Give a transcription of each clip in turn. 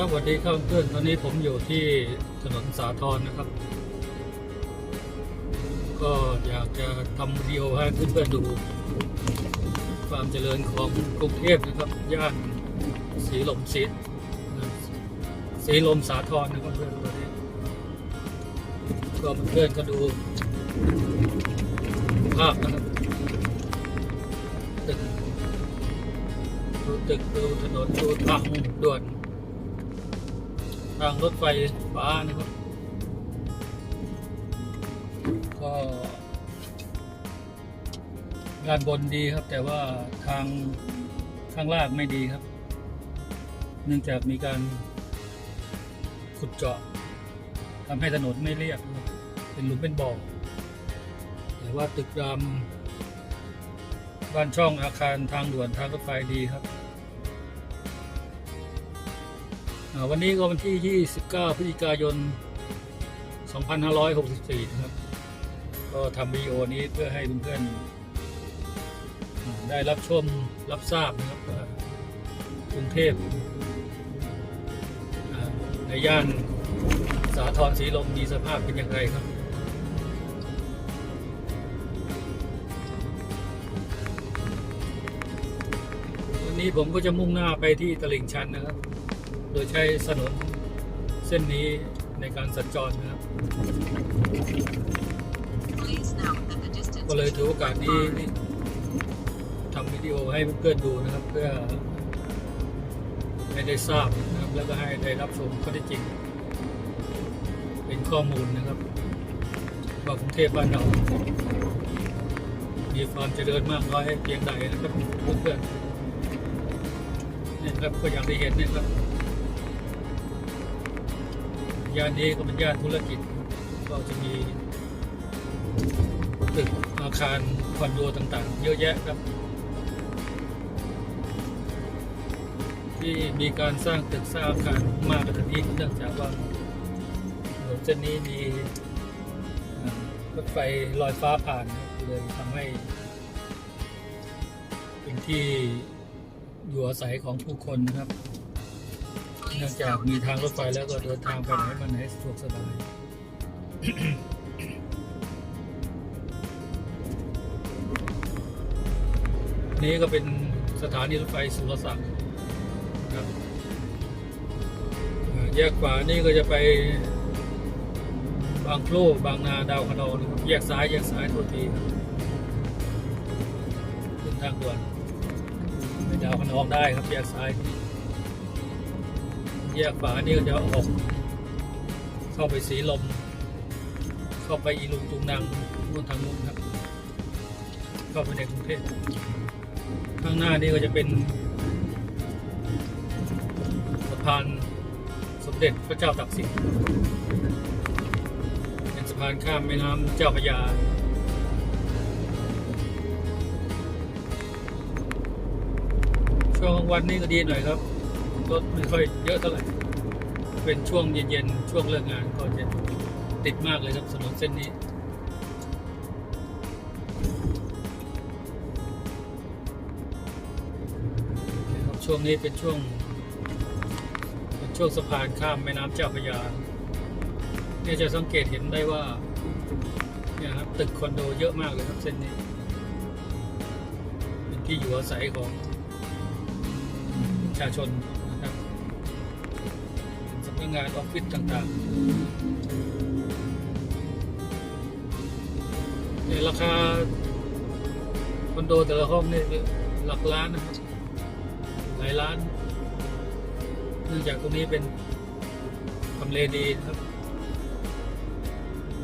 ครับสวัสดีครับเพื่อนตอนนี้ผมอยู่ที่ถนนสาทรนะครับ ก็อยากจะทำวิดีโอให้เพื่อนๆดู ความเจริญของกรุงเทพนะครับย่านสีลมสีสีลมสาทรนะครับเพื่อนตอนนี้ก็เพื่อนก็ดูภาพนะครับตึกดูตึกดูถนนดูทางด่วน ทางรถไฟฟ้านะครับ ก็ด้านบนดีครับ แต่ว่าทางข้างล่างไม่ดีครับ เนื่องจากมีการขุดเจาะทำให้ถนนไม่เรียบนะครับเป็นหลุมเป็นบ่อแต่ว่าตึกรามบ้านช่องอาคารทางด่วนทางรถไฟดีครับ วันนี้ก็วันที่ 29 พฤศจิกายน 2564 นะครับ ก็ทำวิดีโอนี้เพื่อให้เพื่อนๆได้รับชมรับทราบนะครับกรุงเทพในย่านสาทรสีลมมีสภาพเป็นอย่างไรครับวันนี้ผมก็จะมุ่งหน้าไปที่ตลิ่งชันนะครับ ยใช้ถนนเส้นนี้ในการสัญจรนะครับ Please note that the distance ก็เลยถือโอกาสนี้ between ทำวิดีโอให้เพื่อนๆดูนะครับ เพื่อให้ได้ทราบนะครับ แล้วก็ให้ได้รับชมข้อเท็จจริง เป็นข้อมูลนะครับว่ากรุงเทพบ้านเรามีความเจริญมากน้อยเพียงใดนะครับเพื่อนๆเนี่ยครับก็อย่างที่เห็นเนี่ยครับ ย่านนี้ก็เป็นย่านธุรกิจ ก็จะมีตึกอาคารคอนโดต่างๆ เยอะแยะครับ ที่มีการสร้างตึกสร้างอาคารมากขนาดนี้เนื่องจากว่าถนนเส้นนี้มีรถไฟลอยฟ้าผ่านเลยทำให้ เป็นที่อยู่อาศัยของผู้คนนะครับ เนื่องจากมีทางรถไฟแล้วก็เดินทางไปไหนมาไหนสะดวกสบายนี้ก็เป็นสถานีรถไฟสุรศักดิ์ครับแยกขวานี่ก็จะไปบางโพลบางนาดาวคะนองนแยกซ้ายแยกซ้ายโทษทีครับขึ้นทางด่วนไปดาวคะนองได้ครับแยกซ้าย แยกขวานี่ก็จะออก เข้าไปสีลม เข้าไปอีลุงตุงนางนู่นทางนู้นครับ เข้าไปในกรุงเทพข้างหน้านี่ก็จะเป็นสะพานสมเด็จพระเจ้าตากสินเป็นสะพานข้ามแม่น้ำเจ้าพระยาช่วงกลางวันนี่ก็ดีหน่อยครับ รถไม่ค่อยเยอะเท่าไหร่ เป็นช่วงเย็นๆ ช่วงเลิกงานก็จะติดมากเลยครับถนนเส้นนี้ช่วงนี้เป็นช่วง เป็นช่วงสะพานข้ามแม่น้ำเจ้าพระยาเนี่ยจะสังเกตเห็นได้ว่าเนี่ยครับตึกคอนโดเยอะมากเลยครับเส้นนี้ เป็นที่อยู่อาศัยของประชาชนำงานออฟฟิศต่างๆเนี่ยราคาคอนโดแต่ละห้องเนี่ยหลักล้านนะครับหลายล้านเนื่องจากตรงนี้เป็นทำเลดีครับ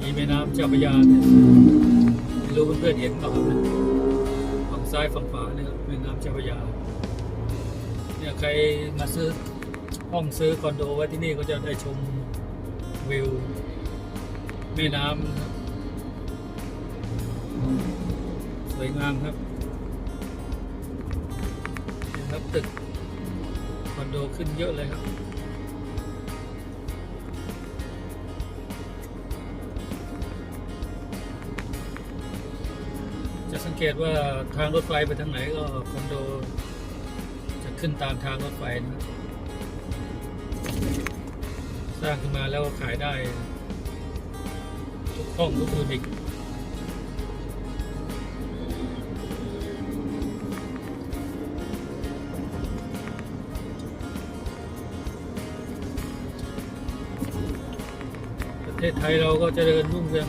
มีแม่น้ำเจ้าพระยาเนี่ยไม่รู้เพื่อนๆเห็นเปล่าเนี่ยฝั่งซ้ายฝั่งขวาเนี่ยแม่น้ำเจ้าพระยาเนี่ยใครมาซื้อ ห้องซื้อคอนโดไว้ที่นี่ก็จะได้ชมวิวแม่น้ำสวยงามครับนะครับตึกคอนโดขึ้นเยอะเลยครับจะสังเกตว่าทางรถไฟไปทางไหนก็คอนโด จะขึ้นตามทางรถไฟนะครับ สร้างขึ้นมาแล้วขายได้ ทุกห้องทุกยูนิตประเทศไทยเราก็จเจริญรุ่งเรือง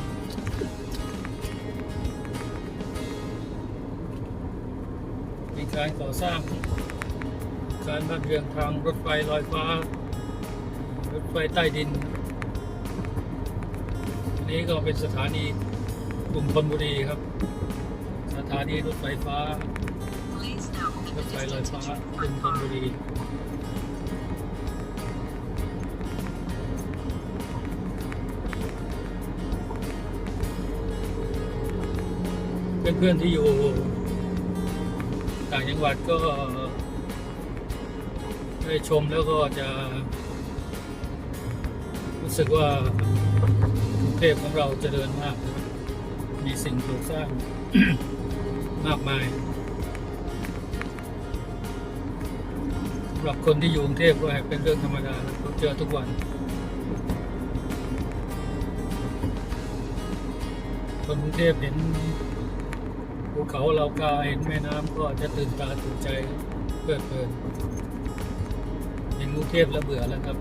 มีการก่อสร้าง การบ้านเรืองทางรถไฟลอยฟ้า รถไฟใต้ดิน นี้ก็เป็นสถานีกรุงธนบุรีครับ สถานีรถไฟฟ้ารถไฟลอยฟ้ากรุงธนบุรีเพื่อนๆที่อยู่ต่างจังหวัดก็ได้ชมแล้วก็จะ รู้สึกว่ากรุงเทพของเราเจริญมาก มีสิ่งปลูกสร้างมากมายสำหรับคนที่อยู่กรุงเทพก็เป็นเรื่องธรรมดาก็เจอทุกวัน คนกรุงเทพเห็นภูเขาเรากาเห็นแม่น้ำก็จะตื่นตาตื่นใจเพลิดเพลินเห็นกรุงเทพแล้วเบื่อแล้วครับ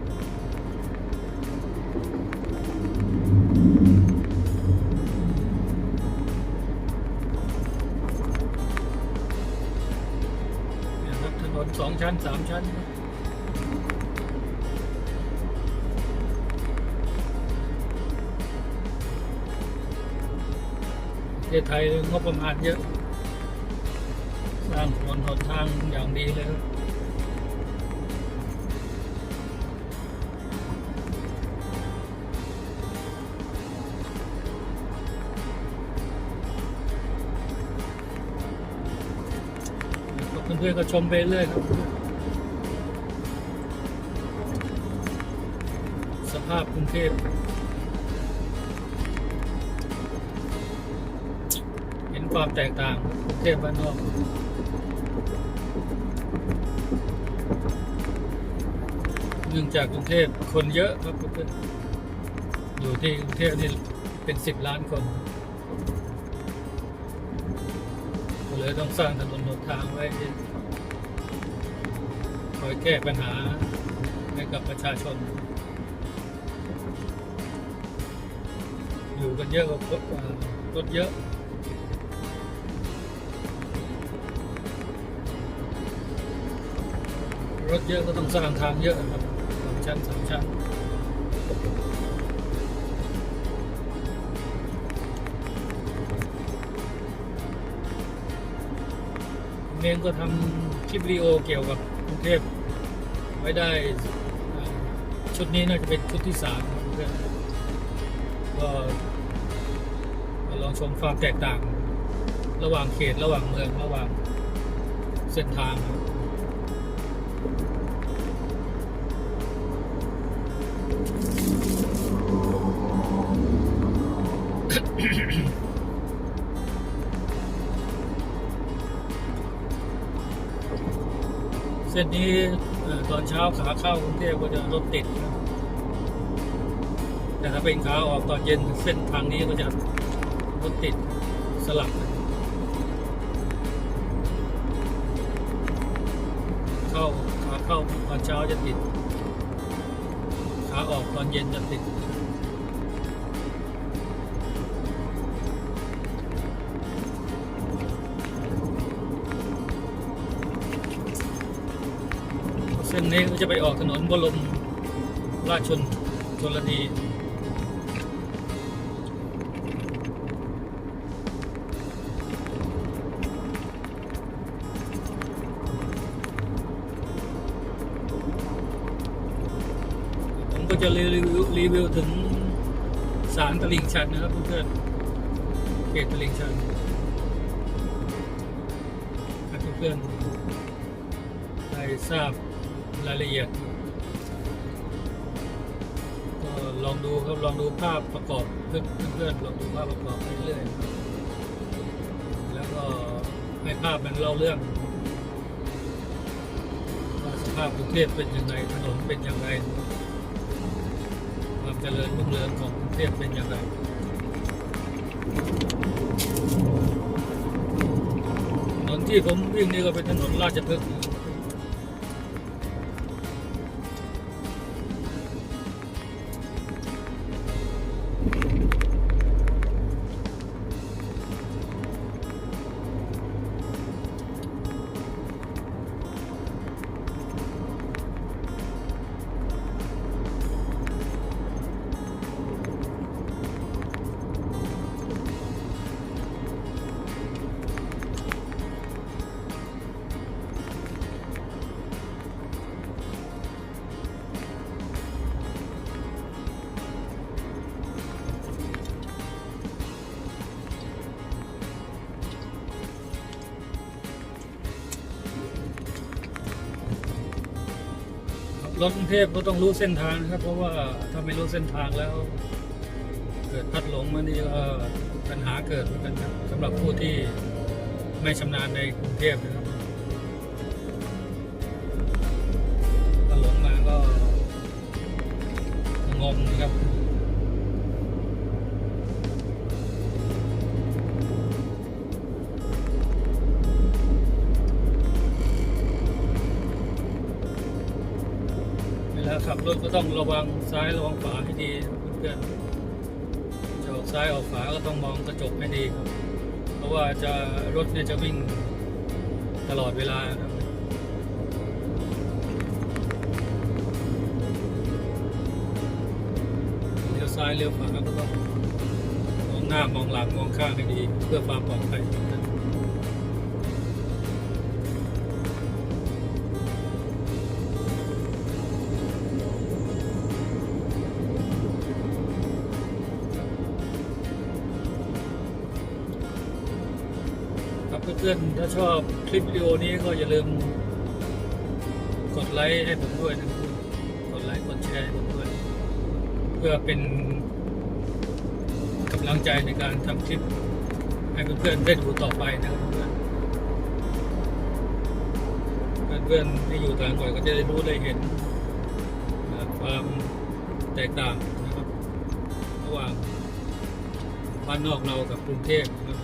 องชั้นสามชั้น ประเทศไทยงบประมาณเยอะ สร้างถนนหนทางอย่างดีเลย รื่อนก็ชมไปเรื่อยครับสภาพกรุงเทพเห็นความแตกต่างกรุงเทพบ้านนอกเนื่องจากกรุงเทพคนเยอะครับเพื่อนอยู่ที่กรุงเทพนี่เป็นสิบล้านคนเลยต้องสร้างถนนหนทางไว้ คอยแก้ปัญหาให้กับประชาชน อยู่กันเยอะก็รถเยอะรถเยอะก็ต้องสร้างทางเยอะครับสองชั้นสามชั้นผมงก็ทำคลิปวิดีโอเกี่ยวกับ รุงเทพไว้ได้ชุดนี้น่าจะเป็นชุดที่สามก็มาลองชมความแตกต่าง ระหว่างเขตระหว่างเมืองระหว่างเส้นทางครั เส้นนี้ตอนเช้าขาเข้ากรุงเทพก็จะรถติดแต่ถ้าเป็นขาออกตอนเย็นเส้นทางนี้ก็จะรถติดสลับเข้าขาเข้าตอนเช้าจะติด ขาออกตอนเย็นจะติด นนี้ก็จะไปออกถนนบรมราชชนชนนีผมก็จะรีวิวรีวิวถึงสารตลิ่งชันนะครับเพื่อนๆเขตตลิ่งชันเพื่อนๆได้ทราบ รายละเอียดก็ลองดูครับลองดูภาพประกอบเพื่อนเพื่อนๆลองดูภาพประกอบไปเรื่อยแล้วก็ให้ภาพมันเล่าเรื่องว่าสภาพกรุงเทพเป็นยังไงถนนเป็นยังไงความเจริญรุ่งเรืองของกรุงเทพเป็นย่างไรถนนที่ผมวิ่งนี่ก็เป็นถนนราชพฤกษ์ รถกรุงเทพก็ต้องรู้เส้นทางนะครับ เพราะว่าถ้าไม่รู้เส้นทางแล้ว เกิดพัดหลงมานี่ก็ปัญหาเกิดเหมือนกันครับสำหรับผู้ที่ไม่ชำนาญในกรุงเทพนะครับถ้าหลงมาก็งงนะครับ เวลาขับรถก็ต้องระวังซ้ายระวังขวาให้ดีเพื่อนจะออกซ้ายออกขวาก็ต้องมองกระจกให้ดีครับ เพราะว่าจะรถเนี่ยจะวิ่งตลอดเวลาครับเลี้ยวซ้ายเลี้ยวขวาก็ต้องมองหน้ามองหลังมองข้างให้ดี เพื่อความปลอดภัยครับ พื่อนๆ ถ้าชอบคลิปวิดีโอนี้ก็อย่าลืม กดไลค์ให้ผมด้วยนะครับกดไลค์กดแชร์ให้ผมด้วย เพื่อเป็นกำลังใจในการทำคลิป ให้เพื่อนๆได้ดูต่อไปนะครับเพื่อนๆเพื่อนๆที่อยู่ต่างจังหวัดก็จะได้รู้ได้เห็นความแตกต่างนะครับ ระหว่างบ้านนอกเรากับกรุงเทพนะครับ